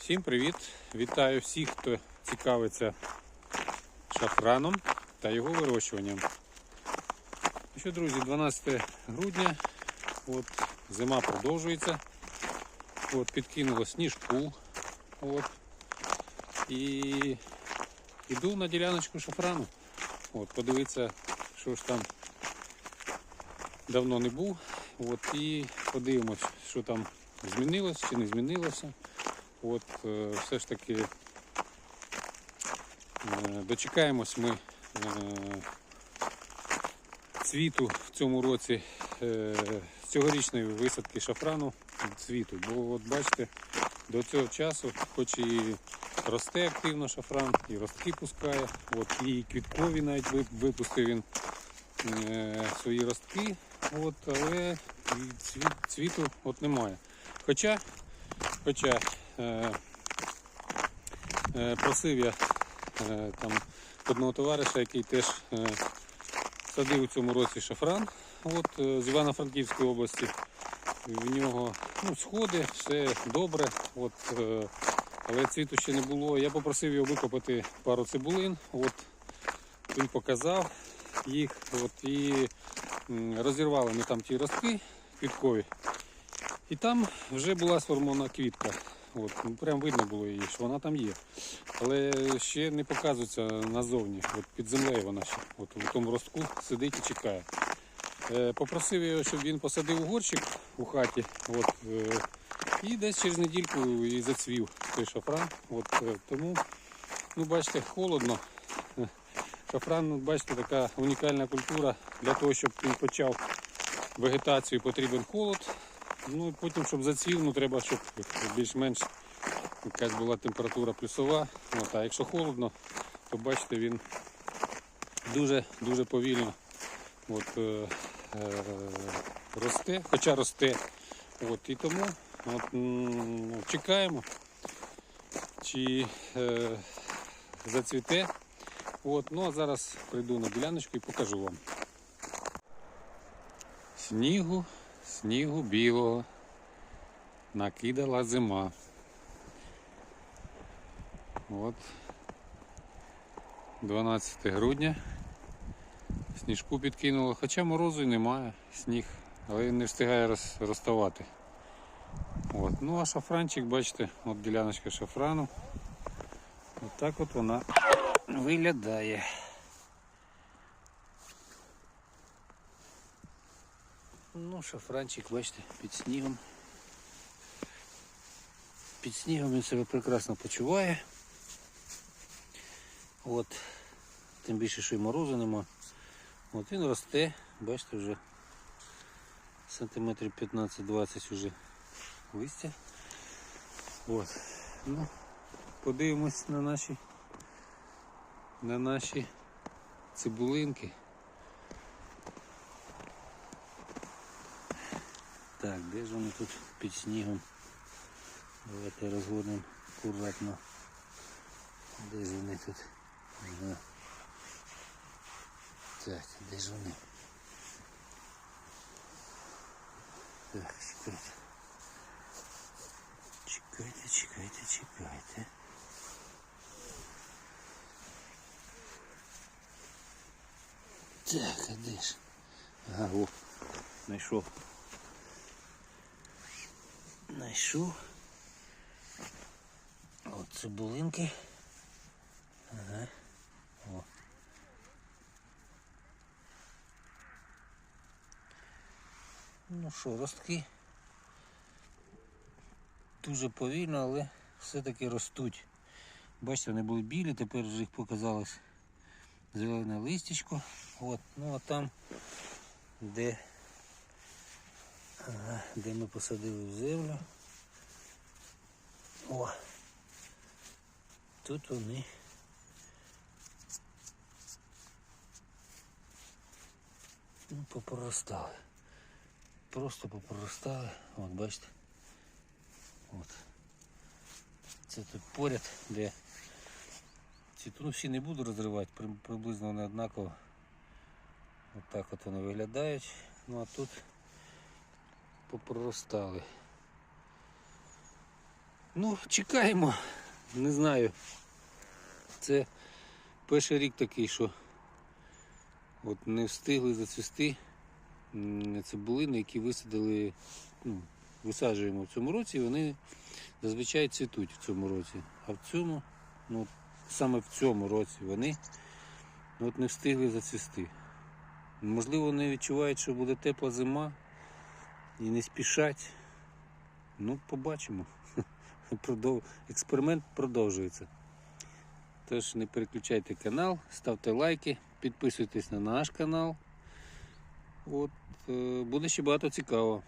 Всім привіт! Вітаю всіх, хто цікавиться шафраном та його вирощуванням. Ну що, друзі, 12 грудня, от, зима продовжується. От, підкинуло сніжку. От, і йду на діляночку шафрану. От, подивитися, що ж там давно не був. От, і подивимось, що там змінилось чи не змінилося. От е, все ж таки е, дочекаємось ми е, цвіту в цьому році цьогорічної висадки шафрану цвіту. Бо от бачите, до цього часу, хоч і росте активно шафран, і ростки пускає, от, і квіткові навіть випустив він свої ростки, от, але цвіту от немає. Хоча, хоча просив я е, там одного товариша, який теж е, садив у цьому році шафран от, е, з Івано-Франківської області. В нього ну, сходи, все добре, от, е, але цвіту ще не було. Я попросив його викопати пару цибулин. От, він показав їх от, і розірвали ми там ті ростки квіткові. І там вже була сформована квітка. От, ну, прям видно було її, що вона там є. Але ще не показується назовні. От під землею вона ще. От у тому ростку сидить і чекає. Е, попросив його, щоб він посадив горщик у хаті. От, е, і десь через недільку і зацвів той шафран. От, е, тому, ну бачите, холодно. Шафран, ну, бачите, така унікальна культура. Для того, щоб він почав вегетацію, потрібен холод. Ну і потім, щоб зацвів, треба, щоб більш-менш якась була температура плюсова. От, а якщо холодно, то бачите, він дуже дуже повільно от, е, е, росте, хоча росте. От, і тому от, чекаємо, чи е, зацвіте. От, ну а зараз прийду на діляночку і покажу вам. Снігу, снігу білого накидала зима. От 12 грудня. Сніжку підкинуло, хоча морозу й немає, сніг, але він не встигає роз, розставати. От. Ну а шафранчик, бачите, от діляночка шафрану. От так от вона виглядає. Ну, шафранчик, бачите, під снігом. Під снігом він себе прекрасно почуває. От. Тим більше, що й морозу нема. От він росте, бачите, вже сантиметрів 15-20 вже листя. От. Ну, подивимось на наші на наші цибулинки. Так, де ж вони тут під снігом? Давайте розгорнемо акуратно. Де ж вони тут? Так, де ж вони? Так, чекайте. Чекайте, чекайте, чекайте. Так, а де ж? Ага, о, знайшов. Знайшов. От цибулинки. Ага. О. Ну що, ростки дуже повільно, але все-таки ростуть. Бачите, вони були білі, тепер вже їх показалось зелене листячко. От, ну а там, де, де ми посадили в землю. О! Тут вони. Ну, попроростали. Просто попроростали. От бачите. От. Це тут поряд, де ці ну, не буду розривати, приблизно вони однаково. От от вони виглядають. Ну а тут попроростали. Ну, чекаємо. Не знаю. Це перший рік такий, що от не встигли зацвісти цибулини, які висадили, ну, висаджуємо в цьому році, і вони зазвичай цвітуть в цьому році. А в цьому, ну, саме в цьому році вони ну, от не встигли зацвісти. Можливо, вони відчувають, що буде тепла зима і не спішать. Ну, побачимо. Експеримент продовжується. Тож не переключайте канал, ставте лайки, підписуйтесь на наш канал. От, е, буде ще багато цікавого.